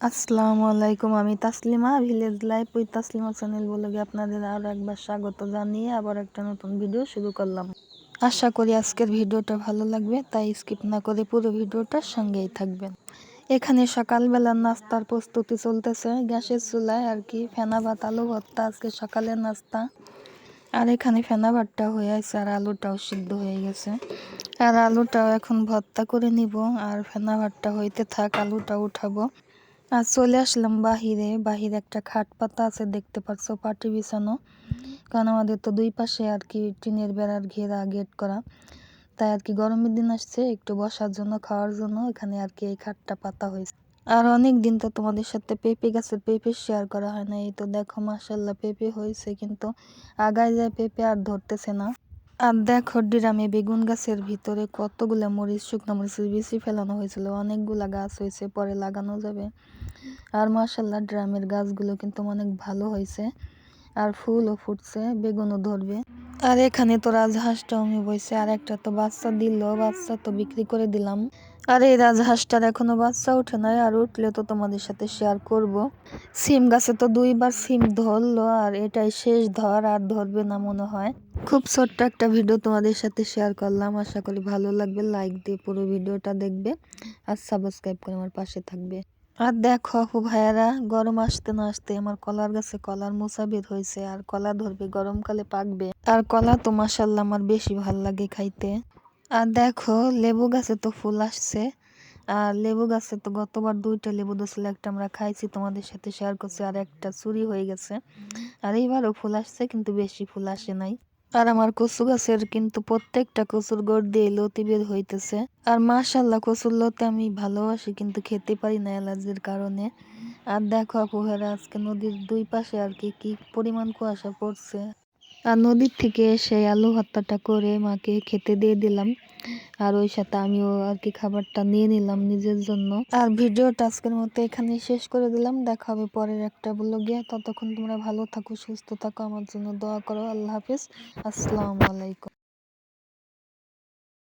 আসসালামু আলাইকুম, আমি Taslima village life with Taslima channel বলে আপনাদের আরও একবার স্বাগত জানিয়ে আবার একটা নতুন ভিডিও শুরু করলাম। আশা করি আজকের ভিডিওটা ভালো লাগবে, তাই স্কিপ না করে পুরো ভিডিওটার সঙ্গেই থাকবেন। এখানে সকালবেলার নাস্তার প্রস্তুতি চলতেছে, গ্যাসের চুলায় আর কি, ফেনা ভাত, আলু ভর্তা, আজকে সকালের নাস্তা। আর এখানে ফেনা ভাতটা হয়ে আছে আর আলুটাও সিদ্ধ হয়ে গেছে। আর আলুটাও এখন ভর্তা করে নিব, আর ফেনা ভাতটা হইতে থাক, আলুটা উঠাবো। আর চলে আসলাম বাহিরে। বাহিরে একটা খাট পাতা আছে, দেখতে পাচ্ছ পাটি বিছানো। কারণ আমাদের তো দুই পাশে আর কি টিনের বেড়ার ঘেরা, গেট করা। তাই আর কি গরমের দিন আসছে, একটু বসার জন্য, খাওয়ার জন্য এখানে আর কি এই খাটটা পাতা হয়েছে। আর অনেক দিন তো তোমাদের সাথে পেঁপে গাছের পেঁপে শেয়ার করা হয় না। এই তো দেখো মাসাল্লাহ পেঁপে হয়েছে কিন্তু আগায় যায় পেঁপে আর ধরতেছে না। আর দেখো ডিরামে বেগুন গাছের ভিতরে কতগুলো মরিচ, শুকনো মরিচের বেশি ফেলানো হয়েছিল। অনেকগুলা গাছ হয়েছে, পরে লাগানো যাবে। আর মাসাল্লাহ ড্রামের গাছগুলো কিন্তু অনেক ভালো হয়েছে। আর ফুলও ফুটছে, বেগুনও ধরবে। আর এখানে তো রাজহাঁসটাও আমি বইছে আর একটা তো বাচ্চা দিল, বাচ্চা তো বিক্রি করে দিলাম। আর এই রাজহাঁসটার এখনও বাচ্চা উঠে নাই, আর উঠলে তো তোমাদের সাথে শেয়ার করব। সিম গাছে তো দুইবার সিম ধরলো, আর এটাই শেষ ধর, আর ধরবে না মনে হয়। খুব ছোট্ট একটা ভিডিও তোমাদের সাথে শেয়ার করলাম, আশা করি ভালো লাগবে। লাইক দিয়ে পুরো ভিডিওটা দেখবে, আর সাবস্ক্রাইব করে আমার পাশে থাকবে। আর দেখো আপু ভাইয়ারা, গরম আসতে না আসতে আমার কলার গাছে কলার মোচা বের হয়েছে, আর কলা ধরবে, গরমকালে পাকবে। আর কলা তো মাসাল্লাহ আমার বেশি ভালো লাগে খাইতে। আর দেখো, লেবু গাছে তো ফুল আসছে। আর লেবু গাছে তো গতবার দুইটা লেবু ধরছিল, একটা আমরা খাইছি, তোমাদের সাথে শেয়ার করছি, আর একটা চুরি হয়ে গেছে। আর এইবারও ফুল আসছে, কিন্তু বেশি ফুল আসে নাই। আর আমার কচু গাছের কিন্তু প্রত্যেকটা কচুর গোড় দিয়ে লতি বের হইতেছে। আর মাশাল্লাহ কচুর লতি আমি ভালোবাসি, কিন্তু খেতে পারি না অ্যালার্জির কারণে। আর দেখো আপুহেরা আজকে নদীর দুই পাশে আর কি কি পরিমাণ কুয়াশা পড়ছে। নদীর থেকে সেই আলু ভর্তাটা করে মাকে খেতে দিয়ে দিলাম। আর ওই সাথে আমিও আর কি খাবারটা নিয়ে নিলাম নিজের জন্য। আর ভিডিওটা আজকের মতো এখানে শেষ করে দিলাম। দেখা হবে পরের একটা ব্লগে। ততক্ষণ তোমরা ভালো থাকো, সুস্থ থাকো। আমার জন্য দোয়া করো। আল্লাহ হাফিজ। আসসালামু আলাইকুম।